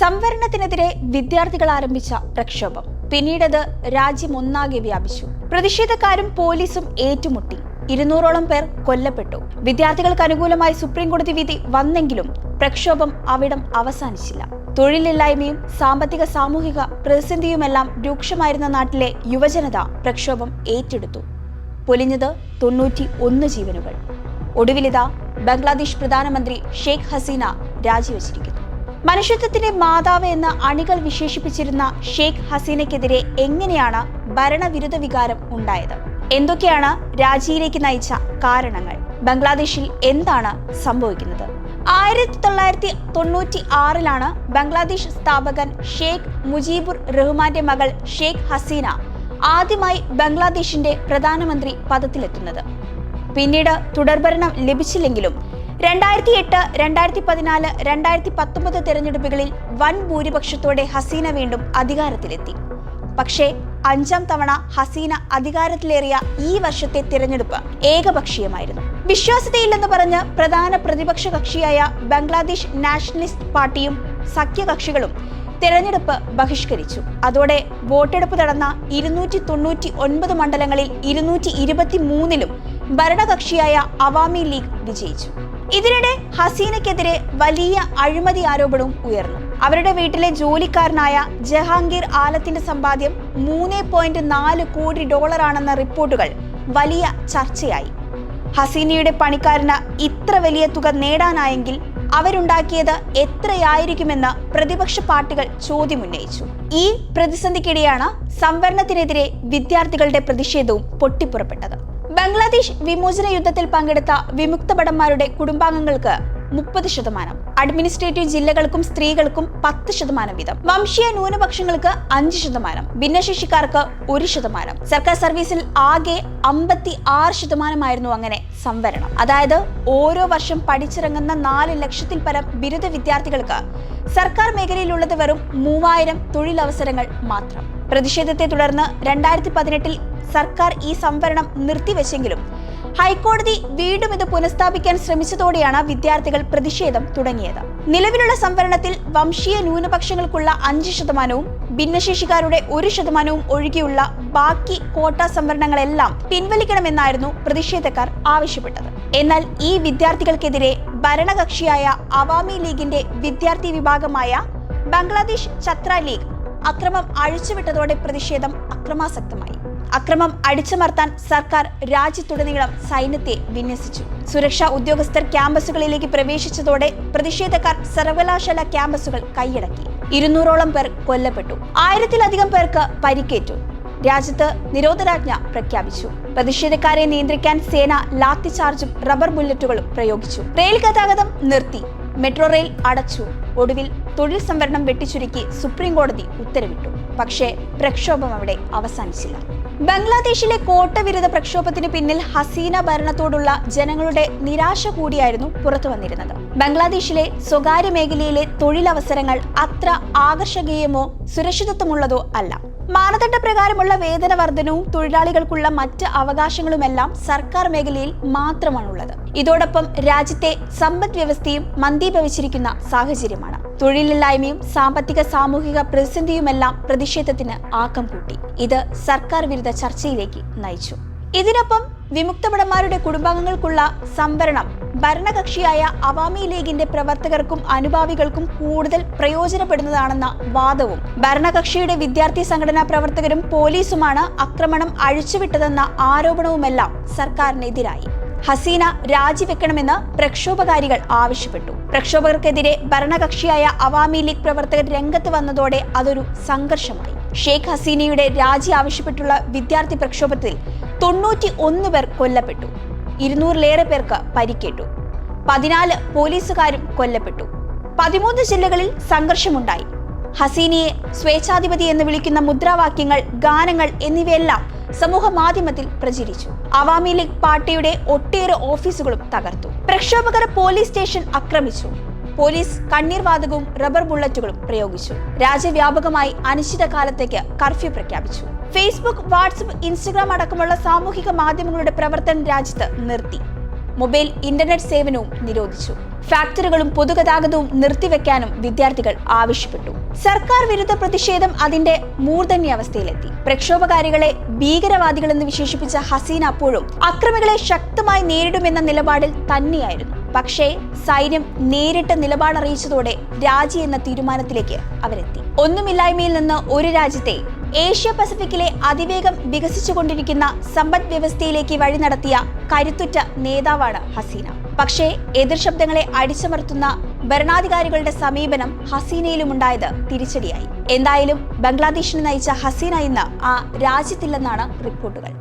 സംവരണത്തിനെതിരെ വിദ്യാർത്ഥികൾ ആരംഭിച്ച പ്രക്ഷോഭം. പിന്നീടത് രാജ്യം ഒന്നാകെ വ്യാപിച്ചു. പ്രതിഷേധക്കാരും പോലീസും ഏറ്റുമുട്ടി. ഇരുന്നൂറോളം പേർ കൊല്ലപ്പെട്ടു. വിദ്യാർത്ഥികൾക്ക് അനുകൂലമായി സുപ്രീം കോടതി വിധി വന്നെങ്കിലും പ്രക്ഷോഭം അവിടം അവസാനിച്ചില്ല. തൊഴിലില്ലായ്മയും സാമ്പത്തിക സാമൂഹിക പ്രതിസന്ധിയുമെല്ലാം രൂക്ഷമായിരുന്ന നാട്ടിലെ യുവജനത പ്രക്ഷോഭം ഏറ്റെടുത്തു. പൊലിഞ്ഞത് തൊണ്ണൂറ്റി ഒന്ന് ജീവനുകൾ. ഒടുവിലിതാ ബംഗ്ലാദേശ് പ്രധാനമന്ത്രി ഷെയ്ഖ് ഹസീന രാജിവെച്ചിരിക്കുന്നു. മനുഷ്യത്വത്തിന്റെ മാതാവ് എന്ന് അണികൾ വിശേഷിപ്പിച്ചിരുന്ന ഷെയ്ഖ് ഹസീനയ്ക്കെതിരെ എങ്ങനെയാണ് ഭരണവിരുദ്ധ വികാരം ഉണ്ടായത്? എന്തൊക്കെയാണ് രാജിയിലേക്ക് നയിച്ച കാരണങ്ങൾ? ബംഗ്ലാദേശിൽ എന്താണ് സംഭവിക്കുന്നത്? ആയിരത്തി തൊള്ളായിരത്തി തൊണ്ണൂറ്റി ആറിലാണ് ബംഗ്ലാദേശ് സ്ഥാപകൻ ഷെയ്ഖ് മുജീബുർ റഹ്മാന്റെ മകൾ ഷെയ്ഖ് ഹസീന ആദ്യമായി ബംഗ്ലാദേശിന്റെ പ്രധാനമന്ത്രി പദത്തിലെത്തുന്നത്. പിന്നീട് തുടർഭരണം ലഭിച്ചില്ലെങ്കിലും രണ്ടായിരത്തി എട്ട് രണ്ടായിരത്തി പതിനാല് രണ്ടായിരത്തി പത്തൊമ്പത് തെരഞ്ഞെടുപ്പുകളിൽ വൻ ഭൂരിപക്ഷത്തോടെ ഹസീന വീണ്ടും അധികാരത്തിലെത്തി. പക്ഷേ അഞ്ചാം തവണ ഹസീന അധികാരത്തിലേറിയ ഈ വർഷത്തെ തിരഞ്ഞെടുപ്പ് ഏകപക്ഷീയമായിരുന്നു. വിശ്വാസ്യതയില്ലെന്ന് പറഞ്ഞ് പ്രധാന പ്രതിപക്ഷ കക്ഷിയായ ബംഗ്ലാദേശ് നാഷണലിസ്റ്റ് പാർട്ടിയും സഖ്യകക്ഷികളും തെരഞ്ഞെടുപ്പ് ബഹിഷ്കരിച്ചു. അതോടെ വോട്ടെടുപ്പ് നടന്ന ഇരുന്നൂറ്റി തൊണ്ണൂറ്റി ഒൻപത് മണ്ഡലങ്ങളിൽ ഇരുന്നൂറ്റി ഇരുപത്തി മൂന്നിലും ഭരണകക്ഷിയായ അവാമി ലീഗ് വിജയിച്ചു. ഇതിനിടെ ഹസീനയ്ക്കെതിരെ വലിയ അഴിമതി ആരോപണവും ഉയർന്നു. അവരുടെ വീട്ടിലെ ജോലിക്കാരനായ ജഹാംഗീർ ആലത്തിന്റെ സമ്പാദ്യം മൂന്ന് പോയിന്റ് നാല് കോടി ഡോളറാണെന്ന റിപ്പോർട്ടുകൾ വലിയ ചർച്ചയായി. ഹസീനയുടെ പണിക്കാരന് ഇത്ര വലിയ തുക നേടാനായെങ്കിൽ അവരുണ്ടാക്കിയത് എത്രയായിരിക്കുമെന്ന് പ്രതിപക്ഷ പാർട്ടികൾ ചോദ്യമുന്നയിച്ചു ഈ പ്രതിസന്ധിക്കിടെയാണ് സംവരണത്തിനെതിരെ വിദ്യാർത്ഥികളുടെ പ്രതിഷേധവും പൊട്ടിപ്പുറപ്പെട്ടത്. ബംഗ്ലാദേശ് വിമോചന യുദ്ധത്തിൽ പങ്കെടുത്ത വിമുക്ത ഭടന്മാരുടെ കുടുംബാംഗങ്ങൾക്ക് മുപ്പത് ശതമാനം. അഡ്മിനിസ്ട്രേറ്റീവ് ജില്ലകൾക്കും സ്ത്രീകൾക്കും പത്ത് ശതമാനം വീതം. വംശീയ ന്യൂനപക്ഷങ്ങൾക്ക് അഞ്ച് ശതമാനം. ഭിന്നശേഷിക്കാർക്ക് ഒരു ശതമാനം. സർക്കാർ സർവീസിൽ ആകെ അമ്പത്തി ആറ് ശതമാനമായിരുന്നു അങ്ങനെ സംവരണം. അതായത് ഓരോ വർഷം പഠിച്ചിറങ്ങുന്ന നാല് ലക്ഷത്തിൽ പരം ബിരുദ വിദ്യാർത്ഥികൾക്ക് സർക്കാർ മേഖലയിലുള്ളത് വെറും മൂവായിരം തൊഴിലവസരങ്ങൾ മാത്രം. പ്രതിഷേധത്തെ തുടർന്ന് രണ്ടായിരത്തി പതിനെട്ടിൽ സർക്കാർ ഈ സംവരണം നിർത്തിവെച്ചെങ്കിലും ഹൈക്കോടതി വീണ്ടും ഇത് പുനഃസ്ഥാപിക്കാൻ ശ്രമിച്ചതോടെയാണ് വിദ്യാർത്ഥികൾ പ്രതിഷേധം തുടങ്ങിയത്. നിലവിലുള്ള സംവരണത്തിൽ വംശീയ ന്യൂനപക്ഷങ്ങൾക്കുള്ള അഞ്ച് ശതമാനവും ഭിന്നശേഷിക്കാരുടെ ഒരു ശതമാനവും ഒഴികെയുള്ള ബാക്കി കോട്ട സംവരണങ്ങളെല്ലാം പിൻവലിക്കണമെന്നായിരുന്നു പ്രതിഷേധക്കാർ ആവശ്യപ്പെട്ടത്. എന്നാൽ ഈ വിദ്യാർത്ഥികൾക്കെതിരെ ഭരണകക്ഷിയായ അവാമി ലീഗിന്റെ വിദ്യാർത്ഥി വിഭാഗമായ ബംഗ്ലാദേശ് ഛത്ര ലീഗ് അക്രമം അഴിച്ചുവിട്ടതോടെ പ്രതിഷേധം അക്രമാസക്തമായി. അക്രമം അടിച്ചമർത്താൻ സർക്കാർ രാജ്യത്തുടനീളം സൈന്യത്തെ വിന്യസിച്ചു. സുരക്ഷാ ഉദ്യോഗസ്ഥർ ക്യാമ്പസുകളിലേക്ക് പ്രവേശിച്ചതോടെ പ്രതിഷേധക്കാർ സർവകലാശാല ക്യാമ്പസുകൾ കൈയടക്കി. ഇരുന്നൂറോളം പേർ കൊല്ലപ്പെട്ടു. ആയിരത്തിലധികം പേർക്ക് പരിക്കേറ്റു. രാജ്യത്ത് നിരോധനാജ്ഞ പ്രഖ്യാപിച്ചു. പ്രതിഷേധക്കാരെ നിയന്ത്രിക്കാൻ സേന ലാത്തി ചാർജും റബ്ബർ ബുള്ളറ്റുകളും പ്രയോഗിച്ചു. റെയിൽ ഗതാഗതം നിർത്തി. മെട്രോ റെയിൽ അടച്ചു. ഒടുവിൽ തൊഴിൽ സംവരണം വെട്ടിച്ചുരുക്കി സുപ്രീം കോടതി ഉത്തരവിട്ടു. പക്ഷേ പ്രക്ഷോഭം അവിടെ അവസാനിച്ചില്ല. ബംഗ്ലാദേശിലെ കോട്ടവിരുദ്ധ പ്രക്ഷോഭത്തിന് പിന്നിൽ ഹസീന ഭരണത്തോടുള്ള ജനങ്ങളുടെ നിരാശ കൂടിയായിരുന്നു പുറത്തു വന്നിരുന്നത്. ബംഗ്ലാദേശിലെ സ്വകാര്യ മേഖലയിലെ തൊഴിലവസരങ്ങൾ അത്ര ആകർഷകീയമോ സുരക്ഷിതത്വമുള്ളതോ അല്ല. മാനദണ്ഡ പ്രകാരമുള്ള വേതന വർധനവും തൊഴിലാളികൾക്കുള്ള മറ്റ് അവകാശങ്ങളുമെല്ലാം സർക്കാർ മേഖലയിൽ മാത്രമാണുള്ളത്. ഇതോടൊപ്പം രാജ്യത്തെ സമ്പദ് വ്യവസ്ഥയും മന്ദീഭവിച്ചിരിക്കുന്ന സാഹചര്യമാണ്. തൊഴിലില്ലായ്മയും സാമ്പത്തിക സാമൂഹിക പ്രതിസന്ധിയുമെല്ലാം പ്രതിഷേധത്തിന് ആക്കം കൂട്ടി. ഇത് സർക്കാർ വിരുദ്ധ ചർച്ചയിലേക്ക് നയിച്ചു. ഇതിനൊപ്പം വിമുക്തഭടന്മാരുടെ കുടുംബാംഗങ്ങൾക്കുള്ള സംവരണം ഭരണകക്ഷിയായ അവാമി ലീഗിന്റെ പ്രവർത്തകർക്കും അനുഭാവികൾക്കും കൂടുതൽ പ്രയോജനപ്പെടുന്നതാണെന്ന വാദവും ഭരണകക്ഷിയുടെ വിദ്യാർത്ഥി സംഘടനാ പ്രവർത്തകരും പോലീസുമാണ് ആക്രമണം അഴിച്ചുവിട്ടതെന്ന ആരോപണവുമെല്ലാം സർക്കാരിനെതിരായി. ഹസീന രാജിവെക്കണമെന്ന് പ്രക്ഷോഭകാരികൾ ആവശ്യപ്പെട്ടു. പ്രക്ഷോഭകർക്കെതിരെ ഭരണകക്ഷിയായ അവാമി ലീഗ് പ്രവർത്തകർ രംഗത്ത് വന്നതോടെ അതൊരു സംഘർഷമായി. ഷെയ്ഖ് ഹസീനയുടെ രാജി ആവശ്യപ്പെട്ടുള്ള വിദ്യാർത്ഥി പ്രക്ഷോഭത്തിൽ തൊണ്ണൂറ്റി ഒന്ന് പേർ കൊല്ലപ്പെട്ടു. ഇരുന്നൂറിലേറെ പേർക്ക് പരിക്കേറ്റു. പതിനാല് പോലീസുകാരും കൊല്ലപ്പെട്ടു. പതിമൂന്ന് ജില്ലകളിൽ സംഘർഷമുണ്ടായി. ഹസീനയെ സ്വേച്ഛാധിപതി എന്ന് വിളിക്കുന്ന മുദ്രാവാക്യങ്ങൾ ഗാനങ്ങൾ എന്നിവയെല്ലാം സമൂഹ മാധ്യമത്തിൽ പ്രചരിച്ചു. അവാമി ലീഗ് പാർട്ടിയുടെ ഒട്ടേറെ ഓഫീസുകളും തകർത്തു. പ്രക്ഷോഭകർ പോലീസ് സ്റ്റേഷൻ ആക്രമിച്ചു. പോലീസ് കണ്ണീർ വാതകവും റബ്ബർ ബുള്ളറ്റുകളും പ്രയോഗിച്ചു. രാജ്യവ്യാപകമായി അനിശ്ചിതകാലത്തേക്ക് കർഫ്യൂ പ്രഖ്യാപിച്ചു. ഫേസ്ബുക്ക് വാട്സപ്പ് ഇൻസ്റ്റഗ്രാം അടക്കമുള്ള സാമൂഹിക മാധ്യമങ്ങളുടെ പ്രവർത്തനം രാജ്യത്ത് നിർത്തി. മൊബൈൽ ഇന്റർനെറ്റ് സേവനവും നിരോധിച്ചു. ഫാക്ടറികളും പൊതുഗതാഗതവും നിർത്തിവെക്കാനും വിദ്യാർത്ഥികൾ ആവശ്യപ്പെട്ടു. സർക്കാർ വിരുദ്ധ പ്രതിഷേധം അതിന്റെ മൂർധന്യാവസ്ഥയിലെത്തി. പ്രക്ഷോഭകാരികളെ ഭീകരവാദികളെന്ന് വിശേഷിപ്പിച്ച ഹസീന അപ്പോഴും അക്രമികളെ ശക്തമായി നേരിടുമെന്ന നിലപാടിൽ തന്നെയായിരുന്നു. പക്ഷേ സൈന്യം നേരിട്ട് നിലപാടറിയിച്ചതോടെ രാജി എന്ന തീരുമാനത്തിലേക്ക് അവരെത്തി. ഒന്നുമില്ലായ്മയിൽ നിന്ന് ഒരു രാജ്യത്തെ ഏഷ്യ പസഫിക്കിലെ അതിവേഗം വികസിച്ചുകൊണ്ടിരിക്കുന്ന സമ്പദ് വ്യവസ്ഥയിലേക്ക് വഴി നടത്തിയ കരുത്തുറ്റ നേതാവാണ് ഹസീന. പക്ഷേ എതിർ ശബ്ദങ്ങളെ അടിച്ചമർത്തുന്ന ഭരണാധികാരികളുടെ സമീപനം ഹസീനയിലും ഉണ്ടായത് തിരിച്ചടിയായി. എന്തായാലും ബംഗ്ലാദേശിനെ നയിച്ച ഹസീന ഇന്ന് ആ രാജ്യത്തില്ലെന്നാണ് റിപ്പോർട്ടുകൾ.